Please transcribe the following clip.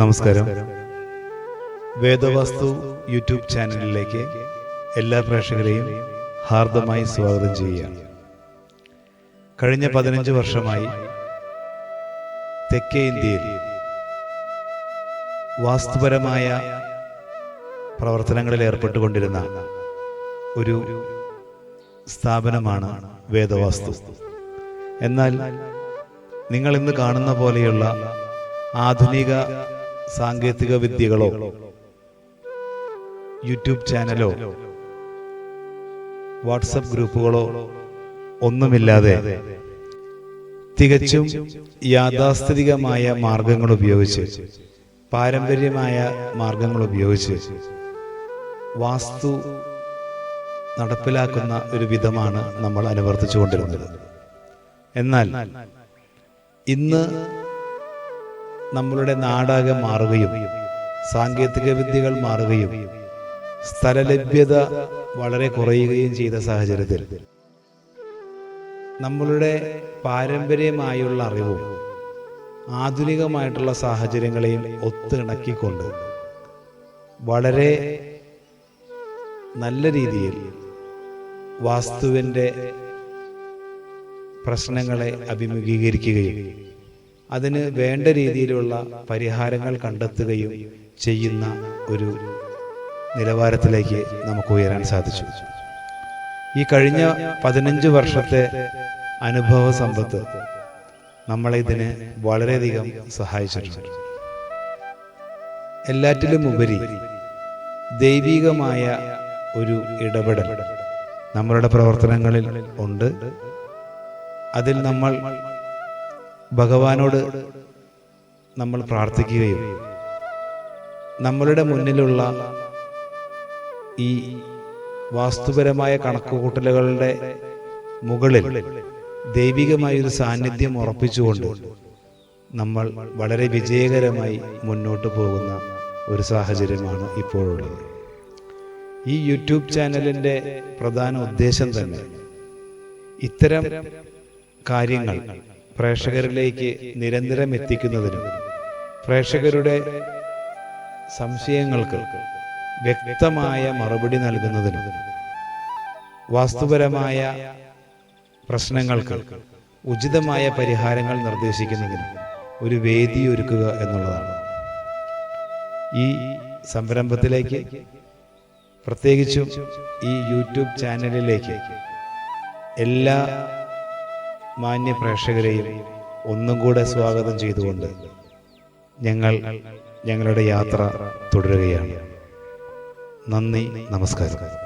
നമസ്കാരം. വേദവാസ്തു യൂട്യൂബ് ചാനലിലേക്ക് എല്ലാ പ്രേക്ഷകരെയും ഹാർദമായി സ്വാഗതം ചെയ്യുകയാണ് കഴിഞ്ഞ പതിനഞ്ച് വർഷമായി തെക്കേ ഇന്ത്യയിൽ വാസ്തുപരമായ പ്രവർത്തനങ്ങളിൽ ഏർപ്പെട്ടുകൊണ്ടിരുന്ന ഒരു സ്ഥാപനമാണ് വേദവാസ്തു. എന്നാൽ നിങ്ങൾ ഇന്ന് കാണുന്ന പോലെയുള്ള ആധുനിക സാങ്കേതിക വിദ്യകളോ യൂട്യൂബ് ചാനലോ വാട്സപ്പ് ഗ്രൂപ്പുകളോ ഒന്നുമില്ലാതെ തികച്ചും യാഥാസ്ഥിതികമായ മാർഗങ്ങൾ ഉപയോഗിച്ച് പാരമ്പര്യമായ മാർഗങ്ങൾ ഉപയോഗിച്ച് വാസ്തു നടപ്പിലാക്കുന്ന ഒരു വിധമാണ് നമ്മൾ അനുവർത്തിച്ചു കൊണ്ടിരുന്നത് എന്നാൽ ഇന്ന് നമ്മളുടെ നാടാകെ മാറുകയും സാങ്കേതിക വിദ്യകൾ മാറുകയും സ്ഥലലഭ്യത വളരെ കുറയുകയും ചെയ്ത സാഹചര്യത്തിൽ നമ്മളുടെ പാരമ്പര്യമായുള്ള അറിവും ആധുനികമായിട്ടുള്ള സാഹചര്യങ്ങളെയും ഒത്തിണക്കിക്കൊണ്ട് വളരെ നല്ല രീതിയിൽ വാസ്തുവിന്റെ പ്രശ്നങ്ങളെ അഭിമുഖീകരിക്കുകയും അതിന് വേണ്ട രീതിയിലുള്ള പരിഹാരങ്ങൾ കണ്ടെത്തുകയും ചെയ്യുന്ന ഒരു നിലവാരത്തിലേക്ക് നമുക്ക് ഉയരാൻ സാധിച്ചു. ഈ കഴിഞ്ഞ പതിനഞ്ച് വർഷത്തെ അനുഭവ സമ്പത്ത് നമ്മളെ ഇതിന് വളരെയധികം സഹായിച്ചിട്ടുണ്ട്. എല്ലാറ്റിലും ഉപരി ദൈവികമായ ഒരു ഇടപെടൽ നമ്മളുടെ പ്രവർത്തനങ്ങളിൽ ഉണ്ട്. അതിൽ നമ്മൾ ഭഗവാനോട് നമ്മൾ പ്രാർത്ഥിക്കുകയും നമ്മളുടെ മുന്നിലുള്ള ഈ വാസ്തുപരമായ കണക്കുകൂട്ടലുകളുടെ മുകളിൽ ദൈവികമായ ഒരു സാന്നിധ്യം ഉറപ്പിച്ചുകൊണ്ട് നമ്മൾ വളരെ വിജയകരമായി മുന്നോട്ട് പോകുന്ന ഒരു സാഹചര്യമാണ് ഇപ്പോഴുള്ളത്. ഈ യൂട്യൂബ് ചാനലിന്റെ പ്രധാന ഉദ്ദേശം തന്നെ ഇത്തരം കാര്യങ്ങൾ പ്രേക്ഷകരിലേക്ക് നിരന്തരം എത്തിക്കുന്നതിനും പ്രേക്ഷകരുടെ സംശയങ്ങൾക്ക് വ്യക്തമായ മറുപടി നൽകുന്നതിനും വാസ്തുപരമായ പ്രശ്നങ്ങൾക്ക് ഉചിതമായ പരിഹാരങ്ങൾ നിർദ്ദേശിക്കുന്നതിനും ഒരു വേദി ഒരുക്കുക എന്നുള്ളതാണ്. ഈ സംരംഭത്തിലേക്ക് പ്രത്യേകിച്ചും ഈ യൂട്യൂബ് ചാനലിലേക്ക് എല്ലാ മാന്യ പ്രേക്ഷകരെയും ഒന്നും കൂടെ സ്വാഗതം ചെയ്തുകൊണ്ട് ഞങ്ങൾ ഞങ്ങളുടെ യാത്ര തുടരുകയാണ്. നന്ദി നമസ്കാരം.